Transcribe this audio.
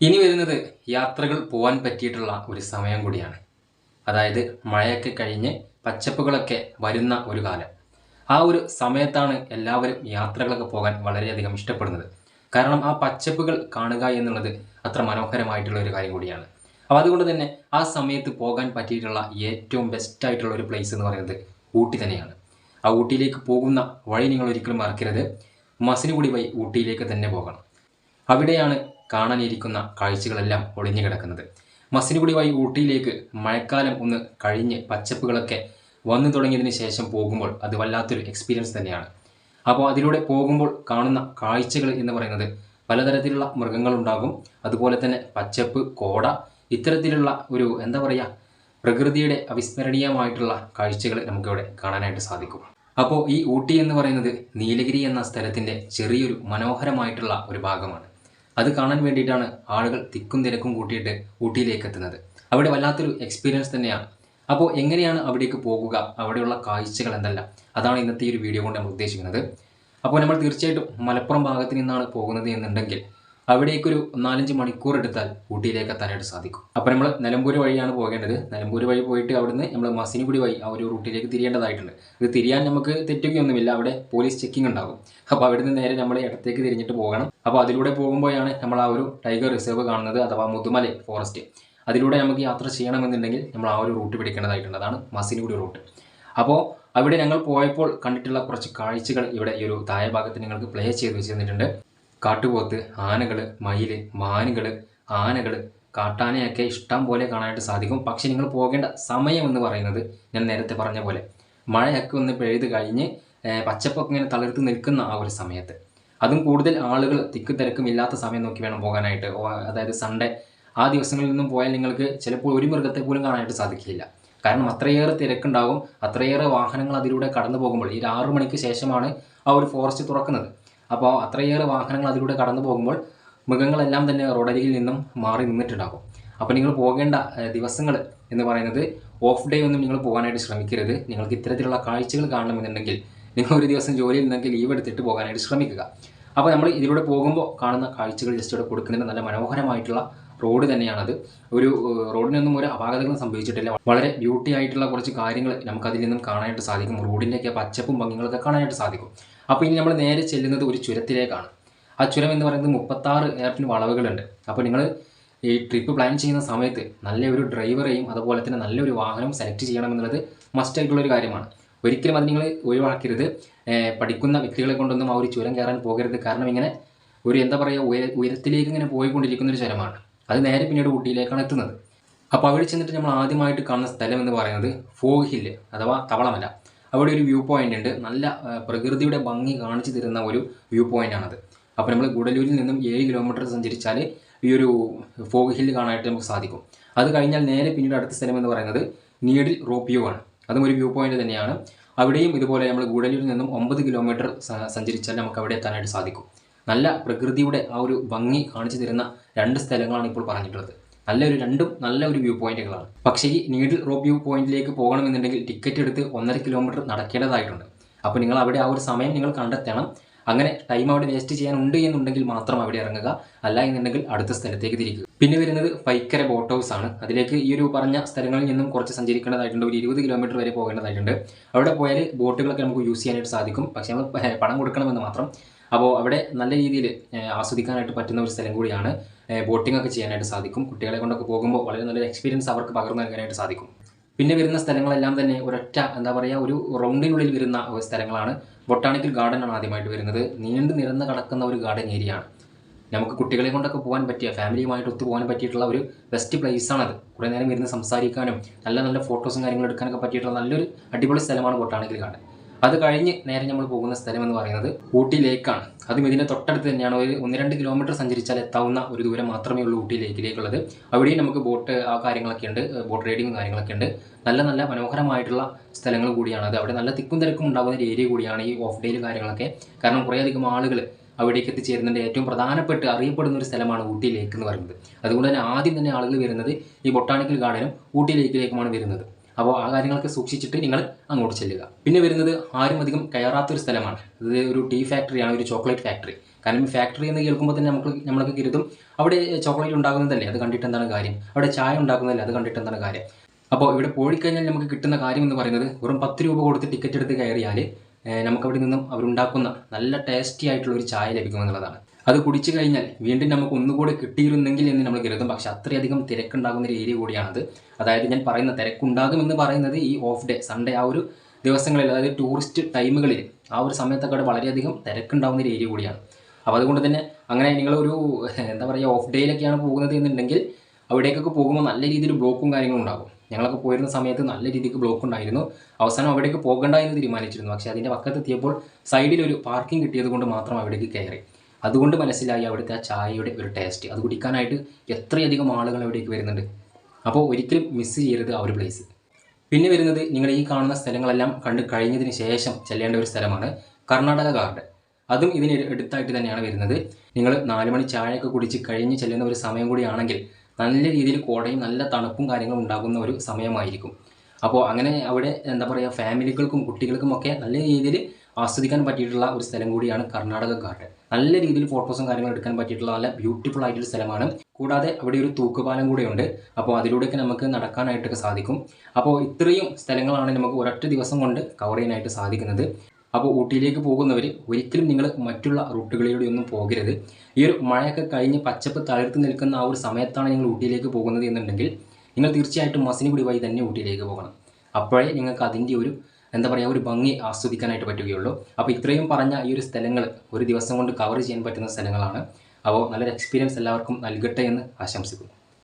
ഇനി വരുന്നത് യാത്രകൾ പോകാൻ പറ്റിയിട്ടുള്ള ഒരു സമയം കൂടിയാണ്. അതായത് മഴയൊക്കെ കഴിഞ്ഞ് പച്ചപ്പുകളൊക്കെ വരുന്ന ഒരു കാലം. ആ ഒരു സമയത്താണ് എല്ലാവരും യാത്രകളൊക്കെ പോകാൻ വളരെയധികം ഇഷ്ടപ്പെടുന്നത്. കാരണം ആ പച്ചപ്പുകൾ കാണുക എന്നുള്ളത് അത്ര മനോഹരമായിട്ടുള്ള ഒരു കാര്യം കൂടിയാണ്. അപ്പോൾ അതുകൊണ്ട് തന്നെ ആ സമയത്ത് പോകാൻ പറ്റിയിട്ടുള്ള ഏറ്റവും ബെസ്റ്റ് ആയിട്ടുള്ള ഒരു പ്ലേസ് എന്ന് പറയുന്നത് ഊട്ടി തന്നെയാണ്. ആ ഊട്ടിയിലേക്ക് പോകുന്ന വഴി നിങ്ങൾ ഒരിക്കലും മറക്കരുത്. മസിനുകൂടി വഴി ഊട്ടിയിലേക്ക് തന്നെ പോകണം. അവിടെയാണ് കാണാനിരിക്കുന്ന കാഴ്ചകളെല്ലാം ഒളിഞ്ഞു കിടക്കുന്നത്. മസിനുകുടി വഴി ഊട്ടിയിലേക്ക് മഴക്കാലം ഒന്ന് കഴിഞ്ഞ് പച്ചപ്പുകളൊക്കെ വന്നു തുടങ്ങിയതിന് ശേഷം പോകുമ്പോൾ അത് വല്ലാത്തൊരു എക്സ്പീരിയൻസ് തന്നെയാണ്. അപ്പോൾ അതിലൂടെ പോകുമ്പോൾ കാണുന്ന കാഴ്ചകൾ എന്ന് പറയുന്നത് പലതരത്തിലുള്ള മൃഗങ്ങളുണ്ടാകും. അതുപോലെ തന്നെ പച്ചപ്പ് കോട ഇത്തരത്തിലുള്ള ഒരു എന്താ പറയുക പ്രകൃതിയുടെ അവിസ്മരണീയമായിട്ടുള്ള കാഴ്ചകൾ നമുക്കിവിടെ കാണാനായിട്ട് സാധിക്കും. അപ്പോൾ ഈ ഊട്ടി എന്ന് പറയുന്നത് നീലഗിരി എന്ന സ്ഥലത്തിന്റെ ചെറിയൊരു മനോഹരമായിട്ടുള്ള ഒരു ഭാഗമാണ്. അത് കാണാൻ വേണ്ടിയിട്ടാണ് ആളുകൾ തിക്കും തിരക്കും കൂട്ടിയിട്ട് ഊട്ടിയിലേക്ക് എത്തുന്നത് അവിടെ വല്ലാത്തൊരു എക്സ്പീരിയൻസ് തന്നെയാണ്. അപ്പോൾ എങ്ങനെയാണ് അവിടേക്ക് പോകുക? അവിടെയുള്ള കാഴ്ചകൾ എന്തല്ല? അതാണ് ഇന്നത്തെ ഈ ഒരു വീഡിയോ കൊണ്ട് നമ്മൾ ഉദ്ദേശിക്കുന്നത്. അപ്പോൾ നമ്മൾ തീർച്ചയായിട്ടും മലപ്പുറം ഭാഗത്ത് നിന്നാണ് പോകുന്നത് എന്നുണ്ടെങ്കിൽ അവിടേക്കൊരു നാലഞ്ച് മണിക്കൂർ എടുത്താൽ ഊട്ടിയിലേക്ക് എത്താനായിട്ട് സാധിക്കും. അപ്പോൾ നമ്മൾ നിലമ്പൂർ വഴിയാണ് പോകേണ്ടത്. നിലമ്പൂർ വഴി പോയിട്ട് അവിടുന്ന് നമ്മൾ മസിനിഗുടി വഴി ആ ഒരു റൂട്ടിലേക്ക് തിരിയേണ്ടതായിട്ടുണ്ട്. ഇത് തിരിയാൻ നമുക്ക് തെറ്റുകയൊന്നുമില്ല അവിടെ പോലീസ് ചെക്കിംഗ് ഉണ്ടാകും അപ്പോൾ അവിടുന്ന് നേരെ നമ്മൾ ഇടത്തേക്ക് തിരിഞ്ഞിട്ട് പോകണം. അപ്പോൾ അതിലൂടെ പോകുമ്പോഴാണ് നമ്മൾ ആ ഒരു ടൈഗർ റിസർവ് കാണുന്നത് അഥവാ മുതുമല ഫോറസ്റ്റ്. അതിലൂടെ നമുക്ക് യാത്ര ചെയ്യണമെന്നുണ്ടെങ്കിൽ നമ്മൾ ആ ഒരു റൂട്ട് പിടിക്കേണ്ടതായിട്ടുണ്ട്. അതാണ് മസിനുകുടി റൂട്ട്. അപ്പോൾ അവിടെ ഞങ്ങൾ പോയപ്പോൾ കണ്ടിട്ടുള്ള കുറച്ച് കാഴ്ചകൾ ഇവിടെ ഈ ഒരു താഴെ ഭാഗത്ത് നിങ്ങൾക്ക് പ്ലേ ചെയ്ത് വെച്ച് തന്നിട്ടുണ്ട് കാട്ടുപോത്ത് ആനകൾ മയിൽ മാനുകൾ ആനകൾ കാട്ടാനയൊക്കെ ഇഷ്ടം പോലെ കാണാനായിട്ട് സാധിക്കും. പക്ഷെ നിങ്ങൾ പോകേണ്ട സമയം എന്ന് പറയുന്നത് ഞാൻ നേരത്തെ പറഞ്ഞ പോലെ മഴയൊക്കെ ഒന്ന് പെയ്ത് കഴിഞ്ഞ് പച്ചപ്പൊക്കെ ഇങ്ങനെ തളിർത്ത് നിൽക്കുന്ന ആ ഒരു സമയത്ത്. അതും കൂടുതൽ ആളുകൾ തിക്ക് തിരക്കും ഇല്ലാത്ത സമയം നോക്കി വേണം പോകാനായിട്ട്. അതായത് സൺഡേ ആ ദിവസങ്ങളിൽ നിന്നും പോയാൽ നിങ്ങൾക്ക് ചിലപ്പോൾ ഒരു മൃഗത്തെ പോലും കാണാനായിട്ട് സാധിക്കില്ല. കാരണം അത്രയേറെ തിരക്കുണ്ടാകും അത്രയേറെ വാഹനങ്ങൾ അതിലൂടെ കടന്നു പോകുമ്പോൾ ഈ ആറു മണിക്ക് ശേഷമാണ് ആ ഒരു ഫോറസ്റ്റ് തുറക്കുന്നത്. അപ്പോൾ അത്രയേറെ വാഹനങ്ങൾ അതിലൂടെ കടന്നു പോകുമ്പോൾ മൃഗങ്ങളെല്ലാം തന്നെ റോഡരികിൽ നിന്നും മാറി നിന്നിട്ടുണ്ടാകും. അപ്പോൾ നിങ്ങൾ പോകേണ്ട ദിവസങ്ങൾ എന്ന് പറയുന്നത് ഓഫ് ഡേ ഒന്നും നിങ്ങൾ പോകാനായിട്ട് ശ്രമിക്കരുത്. നിങ്ങൾക്ക് ഇത്തരത്തിലുള്ള കാഴ്ചകൾ കാണണമെന്നുണ്ടെങ്കിൽ നിങ്ങൾ ഒരു ദിവസം ജോലിയിൽ നിന്നെങ്കിൽ ലീവ് എടുത്തിട്ട് പോകാനായിട്ട് ശ്രമിക്കുക. അപ്പോൾ നമ്മൾ ഇതിലൂടെ പോകുമ്പോൾ കാണുന്ന കാഴ്ചകൾ ജസ്റ്റ് ഇവിടെ കൊടുക്കുന്നുണ്ട് നല്ല മനോഹരമായിട്ടുള്ള റോഡ് തന്നെയാണത്. ഒരു റോഡിനൊന്നും ഒരു അപാകതകളും സംഭവിച്ചിട്ടില്ല. വളരെ ബ്യൂട്ടി ആയിട്ടുള്ള കുറച്ച് കാര്യങ്ങൾ നമുക്കതിൽ നിന്നും കാണാനായിട്ട് സാധിക്കും. റോഡിന്റെയൊക്കെ പച്ചപ്പും ഭംഗികളൊക്കെ കാണാനായിട്ട് സാധിക്കും. അപ്പോൾ ഇനി നമ്മൾ നേരെ ചെല്ലുന്നത് ഒരു ചുരത്തിലേക്കാണ്. ആ ചുരം എന്ന് പറയുന്നത് മുപ്പത്താറ് എയർപിൻ വളവുകളുണ്ട്. അപ്പോൾ നിങ്ങൾ ഈ ട്രിപ്പ് പ്ലാൻ ചെയ്യുന്ന സമയത്ത് നല്ലൊരു ഡ്രൈവറെയും അതുപോലെ തന്നെ നല്ലൊരു വാഹനം സെലക്ട് ചെയ്യണമെന്നുള്ളത് മസ്റ്റ് ആയിട്ടുള്ള ഒരു കാര്യമാണ്. ഒരിക്കലും അത് നിങ്ങൾ ഒഴിവാക്കരുത്. പഠിക്കുന്ന വ്യക്തികളെ കൊണ്ടൊന്നും ആ ഒരു ചുരം കയറാൻ പോകരുത്. കാരണം ഇങ്ങനെ ഒരു എന്താ പറയുക ഉയര ഉയരത്തിലേക്ക് ഇങ്ങനെ പോയിക്കൊണ്ടിരിക്കുന്ന ഒരു ചുരമാണ്. അത് നേരെ പിന്നീട് ഊട്ടിയിലേക്കാണ് എത്തുന്നത്. അപ്പോൾ അവിടെ ചെന്നിട്ട് നമ്മൾ ആദ്യമായിട്ട് കാണുന്ന സ്ഥലം എന്ന് പറയുന്നത് ഫോഗ് ഹില്ല് അഥവാ തവളമല. അവിടെ ഒരു വ്യൂ പോയിന്റ് ഉണ്ട്. നല്ല പ്രകൃതിയുടെ ഭംഗി കാണിച്ചു തരുന്ന ഒരു വ്യൂ പോയിന്റ് ആണത്. അപ്പോൾ നമ്മൾ ഗുഡലൂരിൽ നിന്നും ഏഴ് കിലോമീറ്റർ സഞ്ചരിച്ചാൽ ഈ ഒരു ഫോഗ് ഹില്ല് കാണാനായിട്ട് നമുക്ക് സാധിക്കും. അത് കഴിഞ്ഞാൽ നേരെ പിന്നീട് അടുത്ത സ്ഥലം എന്ന് പറയുന്നത് നീഡിൽ റോപ്പിയോ ആണ്. അതും ഒരു വ്യൂ പോയിന്റ് തന്നെയാണ്. അവിടെയും ഇതുപോലെ നമ്മൾ ഗൂഡലൂരിൽ നിന്നും ഒമ്പത് കിലോമീറ്റർ സഞ്ചരിച്ചാൽ നമുക്ക് അവിടെ എത്താനായിട്ട് സാധിക്കും. നല്ല പ്രകൃതിയുടെ ആ ഒരു ഭംഗി കാണിച്ചു തരുന്ന രണ്ട് സ്ഥലങ്ങളാണ് ഇപ്പോൾ പറഞ്ഞിട്ടുള്ളത്. നല്ലൊരു രണ്ടും നല്ല ഒരു വ്യൂ പോയിന്റുകളാണ് പക്ഷേ ഈ നീഡിൽ റോപ്പ് വ്യൂ പോയിന്റിലേക്ക് പോകണമെന്നുണ്ടെങ്കിൽ ടിക്കറ്റ് എടുത്ത് ഒന്നര കിലോമീറ്റർ നടക്കേണ്ടതായിട്ടുണ്ട്. അപ്പോൾ നിങ്ങൾ അവിടെ ആ ഒരു സമയം നിങ്ങൾ കണ്ടെത്തണം. അങ്ങനെ ടൈം അവിടെ വേസ്റ്റ് ചെയ്യാനുണ്ട് എന്നുണ്ടെങ്കിൽ മാത്രം അവിടെ ഇറങ്ങുക. അല്ല എന്നുണ്ടെങ്കിൽ അടുത്ത സ്ഥലത്തേക്ക് തിരിക്കുക. പിന്നെ വരുന്നത് ഫൈക്കര ബോട്ട് ഹൗസ് ആണ്. അതിലേക്ക് ഈ ഒരു പറഞ്ഞ സ്ഥലങ്ങളിൽ നിന്നും കുറച്ച് സഞ്ചരിക്കേണ്ടതായിട്ടുണ്ട്. ഒരു ഇരുപത് കിലോമീറ്റർ വരെ പോകേണ്ടതായിട്ടുണ്ട്. അവിടെ പോയാൽ ബോട്ടുകളൊക്കെ നമുക്ക് യൂസ് ചെയ്യാനായിട്ട് സാധിക്കും. പക്ഷേ നമ്മൾ പണം കൊടുക്കണമെന്ന് മാത്രം. അപ്പോൾ അവിടെ നല്ല രീതിയിൽ ആസ്വദിക്കാനായിട്ട് പറ്റുന്ന ഒരു സ്ഥലം കൂടിയാണ്. ബോട്ടിംഗ് ഒക്കെ ചെയ്യാനായിട്ട് സാധിക്കും. കുട്ടികളെ കൊണ്ടൊക്കെ പോകുമ്പോൾ വളരെ നല്ലൊരു എക്സ്പീരിയൻസ് അവർക്ക് പകർന്നു നൽകാനായിട്ട് സാധിക്കും. പിന്നെ വരുന്ന സ്ഥലങ്ങളെല്ലാം തന്നെ ഒരൊറ്റ എന്താ പറയുക ഒരു റൗണ്ടിനുള്ളിൽ വരുന്ന സ്ഥലങ്ങളാണ്. ബൊട്ടാണിക്കൽ ഗാർഡൻ ആണ് ആദ്യമായിട്ട് വരുന്നത്. നീണ്ടു നിരന്ന് കിടക്കുന്ന ഒരു ഗാർഡൻ ഏരിയ ആണ്. നമുക്ക് കുട്ടികളെ കൊണ്ടൊക്കെ പോകാൻ പറ്റിയ ഫാമിലിയുമായിട്ട് ഒത്തു പോകാൻ പറ്റിയിട്ടുള്ള ഒരു ബെസ്റ്റ് പ്ലേസ് ആണത്. കുറേ നേരം ഇരുന്ന് സംസാരിക്കാനും നല്ല നല്ല ഫോട്ടോസും കാര്യങ്ങളും എടുക്കാനൊക്കെ പറ്റിയിട്ടുള്ള നല്ലൊരു അടിപൊളി സ്ഥലമാണ് ബൊട്ടാണിക്കൽ ഗാർഡൻ. അത് കഴിഞ്ഞ് നേരെ നമ്മൾ പോകുന്ന സ്ഥലം എന്ന് പറയുന്നത് ഊട്ടി ലേക്കാണ്. അതും ഇതിന്റെ തൊട്ടടുത്ത് തന്നെയാണ്. ഒരു ഒന്ന് രണ്ട് കിലോമീറ്റർ സഞ്ചരിച്ചാൽ എത്താവുന്ന ഒരു ദൂരം മാത്രമേ ഉള്ളൂ ഊട്ടി ലേക്കിലേക്കുള്ളത്. അവിടെയും നമുക്ക് ബോട്ട് ആ കാര്യങ്ങളൊക്കെ ഉണ്ട്. ബോട്ട് റൈഡിങ്ങും കാര്യങ്ങളൊക്കെ ഉണ്ട്. നല്ല നല്ല മനോഹരമായിട്ടുള്ള സ്ഥലങ്ങൾ കൂടിയാണ് അത്. അവിടെ നല്ല തിക്കും തിരക്കും ഉണ്ടാകുന്ന ഒരു ഏരിയ കൂടിയാണ് ഈ ഓഫ് ഡേയിൽ കാര്യങ്ങളൊക്കെ. കാരണം കുറേയധികം ആളുകൾ അവിടേക്ക് എത്തിച്ചേരുന്നുണ്ട്. ഏറ്റവും പ്രധാനപ്പെട്ട് അറിയപ്പെടുന്ന ഒരു സ്ഥലമാണ് ഊട്ടി ലേക്ക് എന്ന് പറയുന്നത്. അതുകൊണ്ട് തന്നെ ആദ്യം തന്നെ ആളുകൾ വരുന്നത് ഈ ബൊട്ടാണിക്കൽ ഗാർഡനും ഊട്ടി ലേക്കിലേക്കുമാണ് വരുന്നത്. അപ്പോൾ ആ കാര്യങ്ങളൊക്കെ സൂക്ഷിച്ചിട്ട് നിങ്ങൾ അങ്ങോട്ട് ചെല്ലുക. പിന്നെ വരുന്നത് ആരും അധികം കയറാത്തൊരു സ്ഥലമാണ്. ഇത് ഒരു ടീ ഫാക്ടറിയാണ് ഒരു ചോക്ലേറ്റ് ഫാക്ടറി. കാരണം ഫാക്ടറി എന്ന് കേൾക്കുമ്പോൾ തന്നെ നമുക്ക് നമ്മളൊക്കെ കരുതും അവിടെ ചോക്ലേറ്റ് ഉണ്ടാകുന്നതല്ലേ? അത് കണ്ടിട്ട് എന്താണ് കാര്യം? അവിടെ ചായ ഉണ്ടാക്കുന്നതല്ലേ അത് കണ്ടിട്ട് എന്താണ് കാര്യം? അപ്പോൾ ഇവിടെ പോയിക്കഴിഞ്ഞാൽ നമുക്ക് കിട്ടുന്ന കാര്യം എന്ന് പറയുന്നത് വെറും പത്ത് രൂപ കൊടുത്ത് ടിക്കറ്റ് എടുത്ത് കയറിയാൽ നമുക്കവിടെ നിന്നും അവരുണ്ടാക്കുന്ന നല്ല ടേസ്റ്റി ആയിട്ടുള്ള ഒരു ചായ ലഭിക്കുമെന്നുള്ളതാണ് അത് കുടിച്ചു കഴിഞ്ഞാൽ വീണ്ടും നമുക്ക് ഒന്നുകൂടെ കിട്ടിയിരുന്നെങ്കിൽ എന്ന് നമ്മൾ കരുതും. പക്ഷെ അത്രയധികം തിരക്കുണ്ടാകുന്ന ഒരു ഏരിയ കൂടിയാണത്. അതായത് ഞാൻ പറയുന്ന തിരക്കുണ്ടാകുമെന്ന് പറയുന്നത് ഈ ഓഫ് ഡേ സൺഡേ ആ ഒരു ദിവസങ്ങളിൽ അതായത് ടൂറിസ്റ്റ് ടൈമുകളിൽ ആ ഒരു സമയത്തൊക്കെ വളരെയധികം തിരക്കുണ്ടാകുന്ന ഒരു ഏരിയ കൂടിയാണ്. അപ്പോൾ അതുകൊണ്ട് തന്നെ അങ്ങനെ നിങ്ങളൊരു എന്താ പറയുക ഓഫ് ഡേയിലൊക്കെയാണ് പോകുന്നത് എന്നുണ്ടെങ്കിൽ അവിടേക്കൊക്കെ പോകുമ്പോൾ നല്ല രീതിയിൽ ബ്ലോക്കും കാര്യങ്ങളും ഉണ്ടാകും. ഞങ്ങളൊക്കെ പോയിരുന്ന സമയത്ത് നല്ല രീതിക്ക് ബ്ലോക്ക് ഉണ്ടായിരുന്നു. അവസാനം അവിടേക്ക് പോകണ്ട എന്ന് തീരുമാനിച്ചിരുന്നു. പക്ഷേ അതിന്റെ പക്കത്തെത്തിയപ്പോൾ സൈഡിൽ ഒരു പാർക്കിംഗ് കിട്ടിയത് കൊണ്ട് മാത്രം അവിടേക്ക് കയറി. അതുകൊണ്ട് മനസ്സിലായി അവിടുത്തെ ആ ചായയുടെ ഒരു ടേസ്റ്റ് അത് കുടിക്കാനായിട്ട് എത്രയധികം ആളുകൾ അവിടേക്ക് വരുന്നുണ്ട്. അപ്പോൾ ഒരിക്കലും മിസ് ചെയ്യരുത് ആ ഒരു പ്ലേസ് പിന്നെ വരുന്നത് നിങ്ങൾ ഈ കാണുന്ന സ്ഥലങ്ങളെല്ലാം കണ്ട് കഴിഞ്ഞതിന് ശേഷം ചെല്ലേണ്ട ഒരു സ്ഥലമാണ് കർണാടക ഗാർഡൻ അതും ഇതിന് അടുത്തായിട്ട് തന്നെയാണ് വരുന്നത്. നിങ്ങൾ നാല് മണി ചായയൊക്കെ കുടിച്ച് കഴിഞ്ഞ് ചെല്ലുന്ന ഒരു സമയം കൂടിയാണെങ്കിൽ നല്ല രീതിയിൽ കോടയും നല്ല തണുപ്പും കാര്യങ്ങളും ഉണ്ടാകുന്ന ഒരു സമയമായിരിക്കും. അപ്പോൾ അങ്ങനെ അവിടെ എന്താ പറയുക ഫാമിലികൾക്കും കുട്ടികൾക്കും ഒക്കെ നല്ല രീതിയിൽ ആസ്വദിക്കാൻ പറ്റിയിട്ടുള്ള ഒരു സ്ഥലം കൂടിയാണ് കർണാടക ഗാർഡൻ നല്ല രീതിയിൽ ഫോട്ടോസും കാര്യങ്ങളും എടുക്കാൻ പറ്റിയിട്ടുള്ള നല്ല ബ്യൂട്ടിഫുൾ ആയിട്ടുള്ള സ്ഥലമാണ്. കൂടാതെ അവിടെ ഒരു തൂക്കുപാലം കൂടെയുണ്ട്. അപ്പോൾ അതിലൂടെയൊക്കെ നമുക്ക് നടക്കാനായിട്ടൊക്കെ സാധിക്കും. അപ്പോൾ ഇത്രയും സ്ഥലങ്ങളാണ് നമുക്ക് ഒരൊറ്റ ദിവസം കൊണ്ട് കവർ ചെയ്യാനായിട്ട് സാധിക്കുന്നത്. അപ്പോൾ ഊട്ടിയിലേക്ക് പോകുന്നവർ ഒരിക്കലും നിങ്ങൾ മറ്റുള്ള റൂട്ടുകളിലൂടെ ഒന്നും പോകരുത്. ഈ ഒരു മഴയൊക്കെ കഴിഞ്ഞ് പച്ചപ്പ് തളിർത്ത് നിൽക്കുന്ന ആ ഒരു സമയത്താണ് നിങ്ങൾ ഊട്ടിയിലേക്ക് പോകുന്നത് എന്നുണ്ടെങ്കിൽ നിങ്ങൾ തീർച്ചയായിട്ടും മസിനിഗുഡി വഴി തന്നെ ഊട്ടിയിലേക്ക് പോകണം. അപ്പോഴേ നിങ്ങൾക്ക് അതിന്റെ ഒരു എന്താ പറയുക ഒരു ഭംഗി ആസ്വദിക്കാനായിട്ട് പറ്റുകയുള്ളൂ. അപ്പോൾ ഇത്രയും പറഞ്ഞ ഈ ഒരു സ്ഥലങ്ങൾ ഒരു ദിവസം കൊണ്ട് കവർ ചെയ്യാൻ പറ്റുന്ന സ്ഥലങ്ങളാണ്. അപ്പോൾ നല്ലൊരു എക്സ്പീരിയൻസ് എല്ലാവർക്കും നൽകട്ടെ എന്ന് ആശംസിക്കുന്നു.